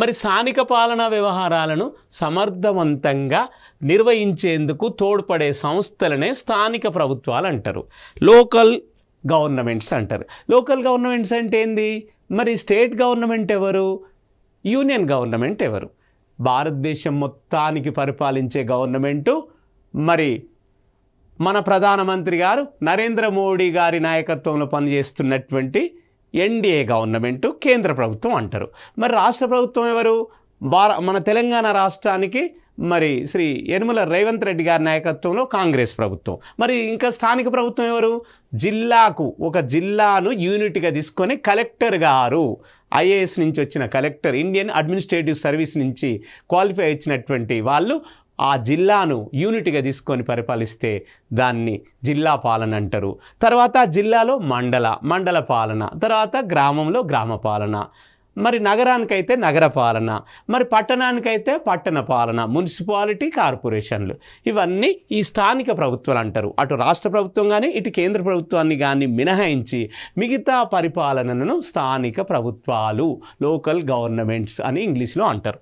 మరి స్థానిక పాలనా వ్యవహారాలను సమర్థవంతంగా నిర్వహించేందుకు తోడ్పడే సంస్థలనే స్థానిక ప్రభుత్వాలు అంటారు. లోకల్ గవర్నమెంట్స్ అంటారు. లోకల్ గవర్నమెంట్స్ అంటే ఏంది? మరి స్టేట్ గవర్నమెంట్ ఎవరు? యూనియన్ గవర్నమెంట్ ఎవరు? భారతదేశం మొత్తానికి పరిపాలించే గవర్నమెంటు మరి మన ప్రధానమంత్రి గారు నరేంద్ర మోడీ గారి నాయకత్వంలో పనిచేస్తున్నటువంటి ఎన్డీఏ గవర్నమెంటు కేంద్ర ప్రభుత్వం అంటారు. మరి రాష్ట్ర ప్రభుత్వం ఎవరు? భార మన తెలంగాణ రాష్ట్రానికి మరి శ్రీ యనుమల రేవంత్ రెడ్డి గారి నాయకత్వంలో కాంగ్రెస్ ప్రభుత్వం. మరి ఇంకా స్థానిక ప్రభుత్వం ఎవరు? జిల్లాకు ఒక జిల్లాను యూనిట్గా తీసుకొని కలెక్టర్ గారు ఐఏఎస్ నుంచి వచ్చిన కలెక్టర్ ఇండియన్ అడ్మినిస్ట్రేటివ్ సర్వీస్ నుంచి క్వాలిఫై ఇచ్చినటువంటి వాళ్ళు ఆ జిల్లాను యూనిట్గా తీసుకొని పరిపాలిస్తే దాన్ని జిల్లా పాలన అంటారు. తర్వాత జిల్లాలో మండల మండల పాలన తర్వాత గ్రామంలో గ్రామ పాలన. మరి నగరానికైతే నగర పాలన మరి పట్టణానికైతే పట్టణ పాలన మున్సిపాలిటీ కార్పొరేషన్లు. ఇవన్నీ ఈ స్థానిక ప్రభుత్వాలు అంటారు. అటు రాష్ట్ర ప్రభుత్వం కానీ ఇటు కేంద్ర ప్రభుత్వాన్ని కానీ మినహాయించి మిగతా పరిపాలనను స్థానిక ప్రభుత్వాలు లోకల్ గవర్నమెంట్స్ అని ఇంగ్లీష్లో అంటారు.